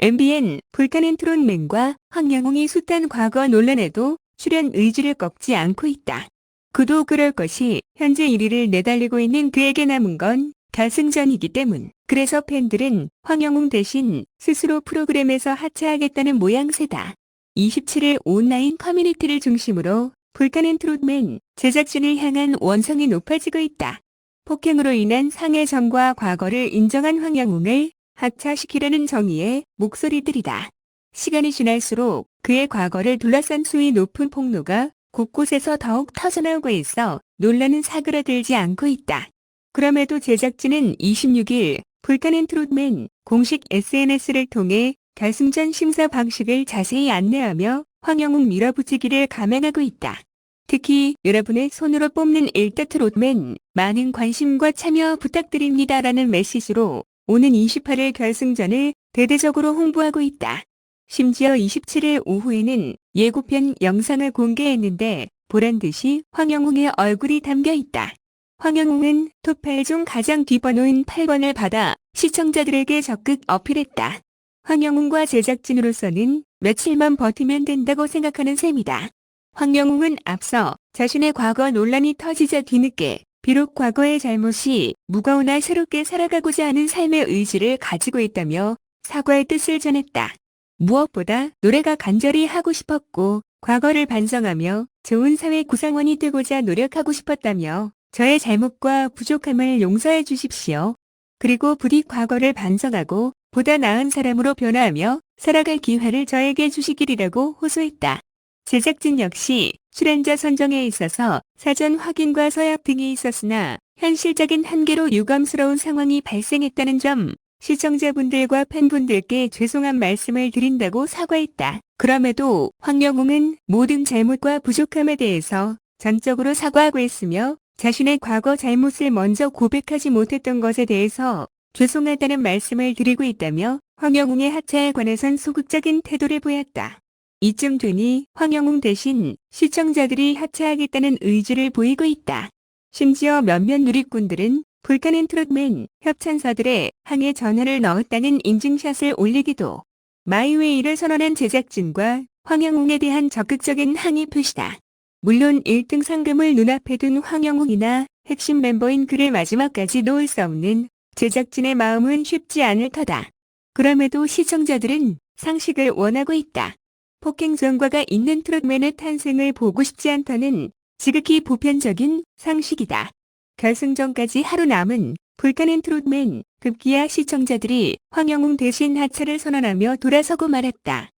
MBN 불타는 트롯맨과 황영웅이 숱한 과거 논란에도 출연 의지를 꺾지 않고 있다. 그도 그럴 것이 현재 1위를 내달리고 있는 그에게 남은 건 결승전이기 때문. 그래서 팬들은 황영웅 대신 스스로 프로그램에서 하차하겠다는 모양새다. 27일 온라인 커뮤니티를 중심으로 불타는 트롯맨 제작진을 향한 원성이 높아지고 있다. 폭행으로 인한 상해점과 과거를 인정한 황영웅을 하차시키려는 정의의 목소리들이다. 시간이 지날수록 그의 과거를 둘러싼 수위 높은 폭로가 곳곳에서 더욱 터져나오고 있어 논란은 사그라들지 않고 있다. 그럼에도 제작진은 26일 불타는 트롯맨 공식 SNS를 통해 결승전 심사 방식을 자세히 안내하며 황영웅 밀어붙이기를 감행하고 있다. 특히 여러분의 손으로 뽑는 일대 트롯맨 많은 관심과 참여 부탁드립니다라는 메시지로 오는 28일 결승전을 대대적으로 홍보하고 있다. 심지어 27일 오후에는 예고편 영상을 공개했는데 보란 듯이 황영웅의 얼굴이 담겨 있다. 황영웅은 톱8 중 가장 뒷번호인 8번을 받아 시청자들에게 적극 어필했다. 황영웅과 제작진으로서는 며칠만 버티면 된다고 생각하는 셈이다. 황영웅은 앞서 자신의 과거 논란이 터지자 뒤늦게 비록 과거의 잘못이 무거우나 새롭게 살아가고자 하는 삶의 의지를 가지고 있다며 사과의 뜻을 전했다. 무엇보다 노래가 간절히 하고 싶었고 과거를 반성하며 좋은 사회 구상원이 되고자 노력하고 싶었다며 저의 잘못과 부족함을 용서해 주십시오. 그리고 부디 과거를 반성하고 보다 나은 사람으로 변화하며 살아갈 기회를 저에게 주시기리라고 호소했다. 제작진 역시 출연자 선정에 있어서 사전 확인과 서약 등이 있었으나 현실적인 한계로 유감스러운 상황이 발생했다는 점 시청자분들과 팬분들께 죄송한 말씀을 드린다고 사과했다. 그럼에도 황영웅은 모든 잘못과 부족함에 대해서 전적으로 사과하고 있으며 자신의 과거 잘못을 먼저 고백하지 못했던 것에 대해서 죄송하다는 말씀을 드리고 있다며 황영웅의 하차에 관해선 소극적인 태도를 보였다. 이쯤 되니 황영웅 대신 시청자들이 하차하겠다는 의지를 보이고 있다. 심지어 몇몇 누리꾼들은 불타는 트롯맨 협찬사들의 항해 전화를 넣었다는 인증샷을 올리기도 마이웨이를 선언한 제작진과 황영웅에 대한 적극적인 항의 표시다. 물론 1등 상금을 눈앞에 둔 황영웅이나 핵심 멤버인 그를 마지막까지 놓을 수 없는 제작진의 마음은 쉽지 않을 터다. 그럼에도 시청자들은 상식을 원하고 있다. 폭행 전과가 있는 트롯맨의 탄생을 보고 싶지 않다는 지극히 보편적인 상식이다. 결승전까지 하루 남은 불타는 트롯맨 급기야 시청자들이 황영웅 대신 하차를 선언하며 돌아서고 말았다.